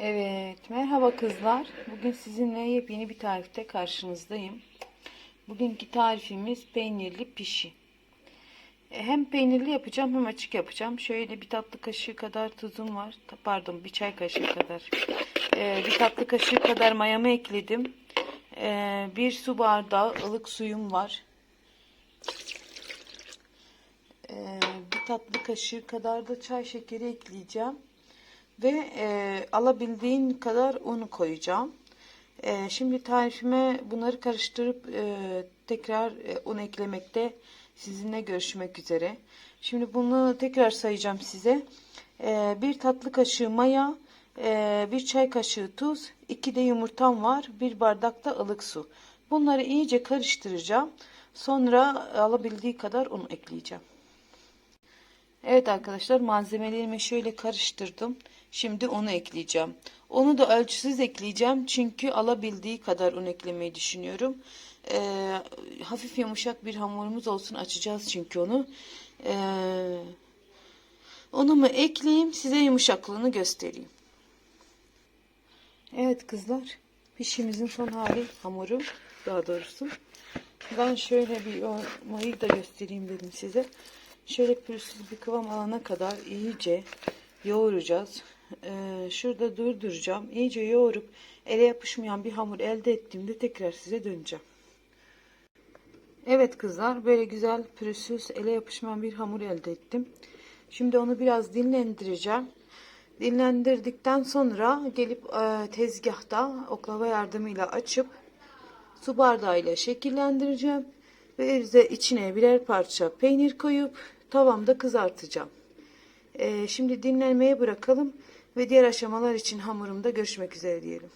Evet, merhaba kızlar. Bugün sizinle yepyeni bir tarifte karşınızdayım. Bugünkü tarifimiz peynirli pişi. E, Hem peynirli yapacağım hem açık yapacağım. Şöyle bir tatlı kaşığı kadar tuzum var. Pardon, bir çay kaşığı kadar. E, bir tatlı kaşığı kadar mayamı ekledim. E, bir su bardağı ılık suyum var. E, bir tatlı kaşığı kadar da çay şekeri ekleyeceğim ve e, alabildiğin kadar un koyacağım. E, şimdi tarifime bunları karıştırıp e, tekrar e, un eklemekte sizinle görüşmek üzere. Şimdi bunu tekrar sayacağım size. E, bir tatlı kaşığı maya, e, bir çay kaşığı tuz, iki de yumurtam var, bir bardak da ılık su. Bunları iyice karıştıracağım. Sonra alabildiği kadar un ekleyeceğim. Evet arkadaşlar malzemelerimi şöyle karıştırdım. Şimdi onu ekleyeceğim. Onu da ölçüsüz ekleyeceğim. Çünkü alabildiği kadar un eklemeyi düşünüyorum. Ee, hafif yumuşak bir hamurumuz olsun. Açacağız çünkü onu. Ee, unumu ekleyeyim. Size yumuşaklığını göstereyim. Evet kızlar. Pişimizin son hali hamurum. Daha doğrusu. Ben şöyle bir yoğurmayı da göstereyim dedim size. Şöyle pürüzsüz bir kıvam alana kadar iyice yoğuracağız. Ee, şurada durduracağım. İyice yoğurup ele yapışmayan bir hamur elde ettiğimde tekrar size döneceğim. Evet kızlar böyle güzel pürüzsüz ele yapışmayan bir hamur elde ettim. Şimdi onu biraz dinlendireceğim. Dinlendirdikten sonra gelip e, tezgahta oklava yardımıyla açıp su bardağıyla şekillendireceğim. Ve içine birer parça peynir koyup tavamda kızartacağım. Ee, şimdi dinlenmeye bırakalım ve diğer aşamalar için hamurumda görüşmek üzere diyelim.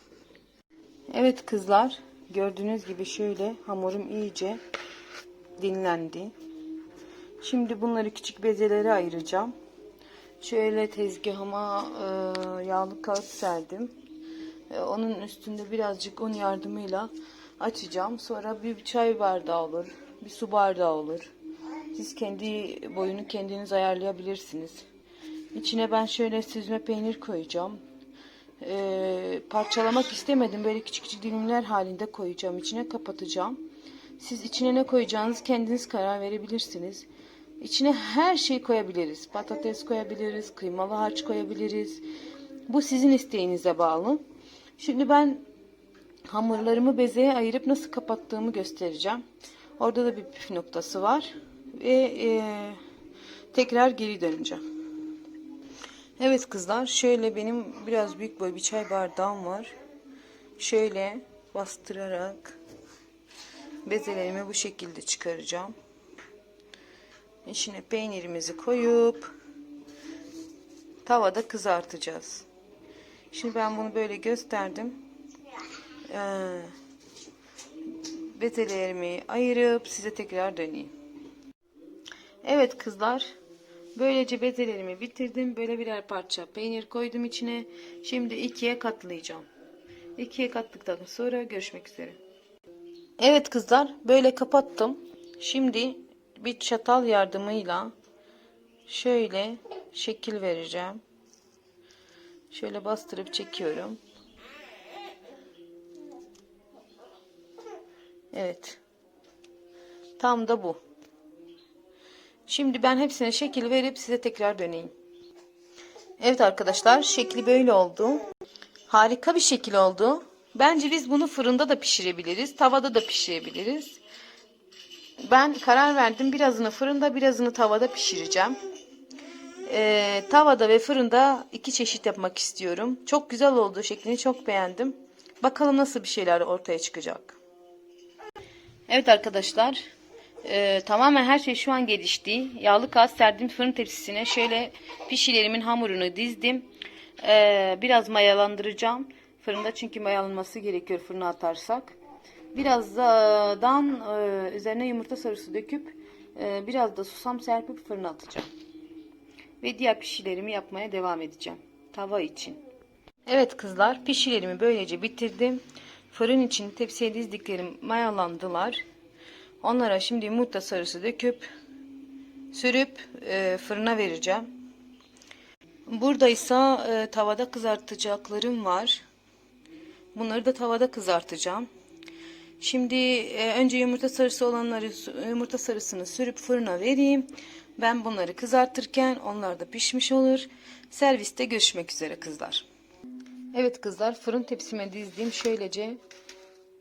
Evet kızlar gördüğünüz gibi şöyle hamurum iyice dinlendi. Şimdi bunları küçük bezelere ayıracağım. Şöyle tezgahıma e, yağlı kağıt serdim. E, onun üstünde birazcık un yardımıyla açacağım. Sonra bir çay bardağı olur, bir su bardağı olur. Siz kendi boyunu kendiniz ayarlayabilirsiniz. İçine ben şöyle süzme peynir koyacağım. Ee, parçalamak istemedim. Böyle küçük küçük dilimler halinde koyacağım. İçine kapatacağım. Siz içine ne koyacağınızı kendiniz karar verebilirsiniz. İçine her şey koyabiliriz. Patates koyabiliriz, kıymalı harç koyabiliriz. Bu sizin isteğinize bağlı. Şimdi ben hamurlarımı bezeye ayırıp nasıl kapattığımı göstereceğim. Orada da bir püf noktası var. Ve e, tekrar geri döneceğim. Evet kızlar şöyle benim biraz büyük boy bir çay bardağım var. Şöyle bastırarak bezelerimi bu şekilde çıkaracağım. İçine peynirimizi koyup tavada kızartacağız. Şimdi ben bunu böyle gösterdim. Ee, bezelerimi ayırıp size tekrar döneyim. Evet kızlar. Böylece bezelerimi bitirdim. Böyle birer parça peynir koydum içine. Şimdi ikiye katlayacağım. İkiye kattıktan sonra görüşmek üzere. Evet kızlar. Böyle kapattım. Şimdi bir çatal yardımıyla şöyle şekil vereceğim. Şöyle bastırıp çekiyorum. Evet. Tam da bu. Şimdi ben hepsine şekil verip size tekrar döneyim. Evet arkadaşlar şekli böyle oldu. Harika bir şekil oldu. Bence biz bunu fırında da pişirebiliriz. Tavada da pişirebiliriz. Ben karar verdim. Birazını fırında birazını tavada pişireceğim. Ee, tavada ve fırında iki çeşit yapmak istiyorum. Çok güzel oldu. Şeklini çok beğendim. Bakalım nasıl bir şeyler ortaya çıkacak. Evet arkadaşlar. Ee, tamamen her şey şu an gelişti. Yağlı kağıt serdim fırın tepsisine. Şöyle pişilerimin hamurunu dizdim. Ee, biraz mayalandıracağım. Fırında çünkü mayalanması gerekiyor fırına atarsak. Birazdan e, üzerine yumurta sarısı döküp e, biraz da susam serpip fırına atacağım. Ve diğer pişilerimi yapmaya devam edeceğim. Tava için. Evet kızlar pişilerimi böylece bitirdim. Fırın için tepsiye dizdiklerim mayalandılar. Onlara şimdi yumurta sarısı döküp sürüp e, fırına vereceğim. Burada ise e, tavada kızartacaklarım var. Bunları da tavada kızartacağım. Şimdi e, önce yumurta sarısı olanları yumurta sarısını sürüp fırına vereyim. Ben bunları kızartırken onlar da pişmiş olur. Serviste görüşmek üzere kızlar. Evet kızlar fırın tepsime dizdim. Şöylece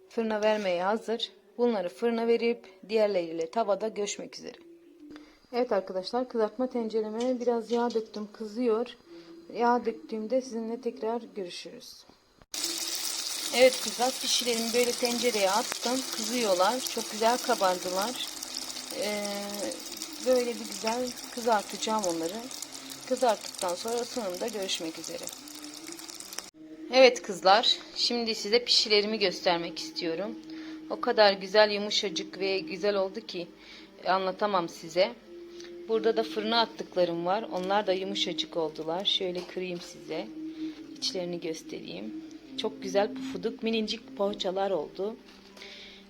fırına vermeye hazır. Bunları fırına verip diğerleriyle tavada görüşmek üzere. Evet arkadaşlar kızartma tencereme biraz yağ döktüm kızıyor. Yağ döktüğümde sizinle tekrar görüşürüz. Evet kızlar pişilerimi böyle tencereye attım. Kızıyorlar. Çok güzel kabardılar. Ee, böyle bir güzel kızartacağım onları. Kızarttıktan sonra sonunda görüşmek üzere. Evet kızlar. Şimdi size pişilerimi göstermek istiyorum. O kadar güzel yumuşacık ve güzel oldu ki anlatamam size. Burada da fırına attıklarım var. Onlar da yumuşacık oldular. Şöyle kırayım size. İçlerini göstereyim. Çok güzel pufuduk minicik poğaçalar oldu.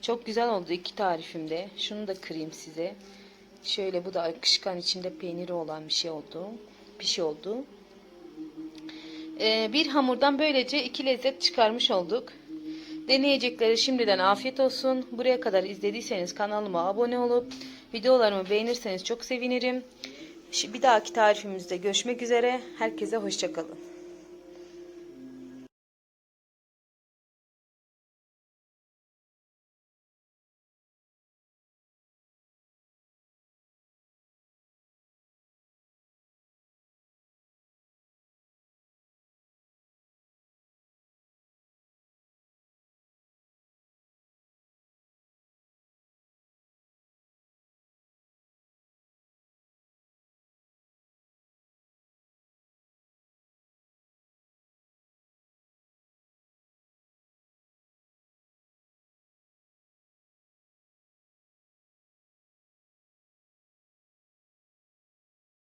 Çok güzel oldu iki tarifimde. Şunu da kırayım size. Şöyle bu da akışkan içinde peyniri olan bir şey oldu. Bir şey oldu. Ee, bir hamurdan böylece iki lezzet çıkarmış olduk. Deneyecekleri şimdiden afiyet olsun. Buraya kadar izlediyseniz kanalıma abone olup videolarımı beğenirseniz çok sevinirim. Bir dahaki tarifimizde görüşmek üzere. Herkese hoşçakalın.